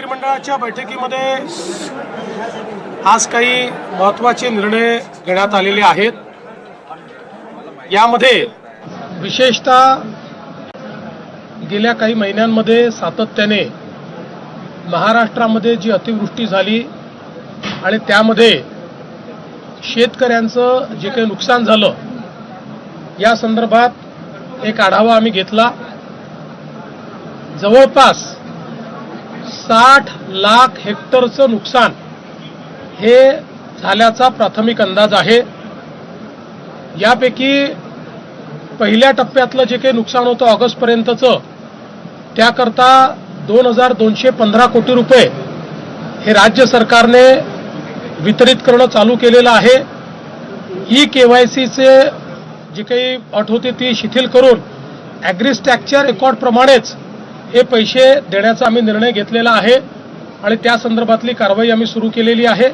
मंत्रिमंडळाच्या बैठकीमध्ये आज काही महत्त्वाचे निर्णय घेण्यात आलेले आहेत. यामध्ये विशेषतः गेल्या काही महिन्यांमध्ये सातत्याने महाराष्ट्रामध्ये जी अतिवृष्टी झाली आणि त्यामध्ये शेतकऱ्यांचं जे काही नुकसान झालं या संदर्भात एक आढावा आम्ही घेतला. जवळपास साठ लाख हेक्टरचं नुकसान हे झाल्याचा प्राथमिक अंदाज आहे. यापैकी पहिल्या टप्प्यातलं जे काही नुकसान होतं ऑगस्टपर्यंतचं त्याकरता दोन हजार दोनशे पंधरा कोटी रुपये हे राज्य सरकारने वितरित करणं चालू केलेलं आहे. ई के वाय सीचे जी काही अट होती ती शिथिल करून ॲग्रिस्टॅकच्या रेकॉर्डप्रमाणेच हे पैसे देण्याचा आम्ही निर्णय घेतलेला आहे आणि त्या संदर्भातली कारवाई आम्ही सुरू केलेली आहे.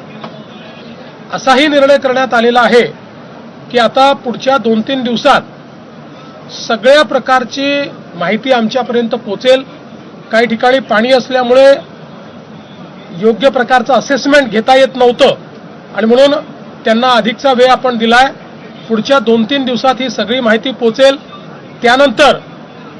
असाही निर्णय करण्यात आलेला आहे की आता पुढच्या दोन तीन दिवसात सगळ्या प्रकारची माहिती आमच्यापर्यंत पोचेल. काही ठिकाणी पाणी असल्यामुळे योग्य प्रकारचं असेसमेंट घेता येत नव्हतं. आणि म्हणून त्यांना अधिकचा वेळ आपण दिलाय. पुढच्या दोन तीन दिवसात ही सगळी माहिती पोचेल. त्यानंतर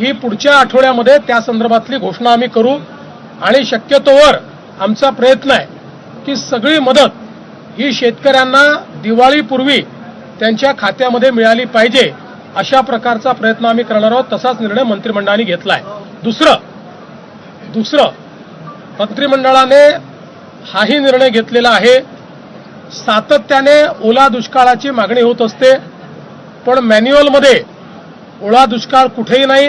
ही पुढच्या आठवड्यामध्ये त्या संदर्भातली घोषणा आम्ही करू. आणि शक्यतोवर आमचा प्रयत्न आहे की सगळी मदत ही शेतकऱ्यांना दिवाळीपूर्वी त्यांच्या खात्यामध्ये मिळाली पाहिजे अशा प्रकारचा प्रयत्न आम्ही करणार आहोत. तसाच निर्णय मंत्रिमंडळाने घेतला आहे. दुसरं दुसरं मंत्रिमंडळाने हाही निर्णय घेतलेला आहे. सातत्याने ओला दुष्काळाची मागणी होत असते पण मॅन्युअलमध्ये ओला दुष्काळ कुठेही नाही.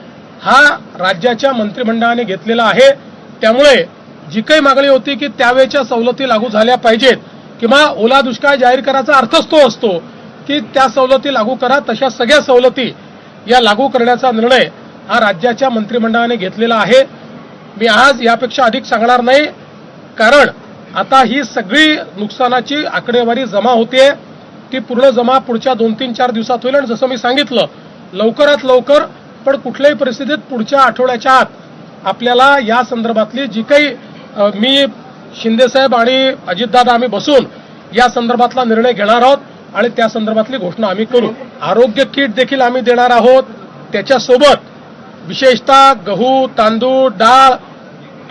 हा राज्याच्या मंत्रिमंडळाने घेतलेला आहे. त्यामुळे जी काही मागणी होती की त्यावेळेच्या सवलती लागू झाल्या पाहिजेत किंवा ओला दुष्काळ जाहीर करायचा अर्थच तो असतो की त्या सवलती लागू करा तशा सगळ्या सवलती या लागू करण्याचा निर्णय हा राज्याच्या मंत्रिमंडळाने घेतलेला आहे. मी आज यापेक्षा अधिक सांगणार नाही कारण आता ही सगळी नुकसानाची आकडेवारी जमा होते ती पूर्ण जमा पुढच्या दोन तीन चार दिवसात होईल आणि जसं मी सांगितलं लवकरात लवकर पण कुठल्याही परिस्थितीत पुढच्या आठवड्याच्या आत आपल्याला या संदर्भातली जी काही मी शिंदेसाहेब आणि अजितदादा आम्ही बसून या संदर्भातला निर्णय घेणार आहोत आणि त्या संदर्भातली घोषणा आम्ही करू. आरोग्य किट देखील आम्ही देणार आहोत. त्याच्यासोबत विशेषतः गहू तांदूळ डाळ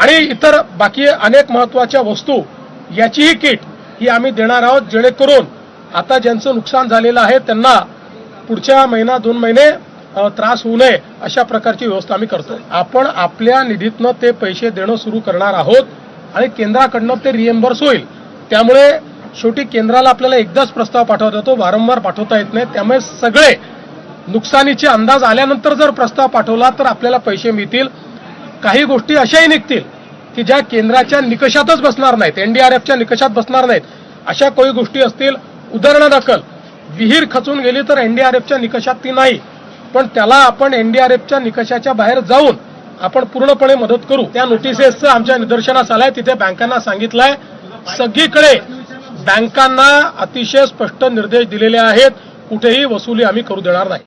आणि इतर बाकी अनेक महत्त्वाच्या वस्तू याचीही किट ही आम्ही देणार आहोत जेणेकरून आता ज्यांचं नुकसान झालेलं आहे त्यांना पुढच्या महिना दोन महिने त्रास होऊ नये अशा प्रकारची व्यवस्था आम्ही करतो आपण आपल्या निधीतनं ते पैसे देणं सुरू करणार आहोत आणि केंद्राकडनं ते रिएम्बर्स होईल. त्यामुळे शेवटी केंद्राला आपल्याला एकदाच प्रस्ताव पाठवता येतो वारंवार पाठवता येत नाही. त्यामुळे सगळे नुकसानीचे अंदाज आल्यानंतर जर प्रस्ताव पाठवला तर आपल्याला पैसे मिळतील. काही गोष्टी अशाही निघतील की ज्या केंद्राच्या निकषातच बसणार नाहीत एनडीआरएफच्या निकषात बसणार नाहीत. अशा काही गोष्टी असतील. उदाहरणादाखल विहीर खचून गेली तर एनडीआरएफच्या निकषात ती नाही. पण त्याला आपण एनडीआरएफच्या निकषाच्या बाहेर जाऊन आपण पूर्णपणे मदत करू. त्या नोटिसेसचं आमच्या निदर्शनास आलंय तिथे बँकांना सांगितलंय. सगळीकडे बँकांना अतिशय स्पष्ट निर्देश दिलेले आहेत. कुठेही वसुली आम्ही करू देणार नाही.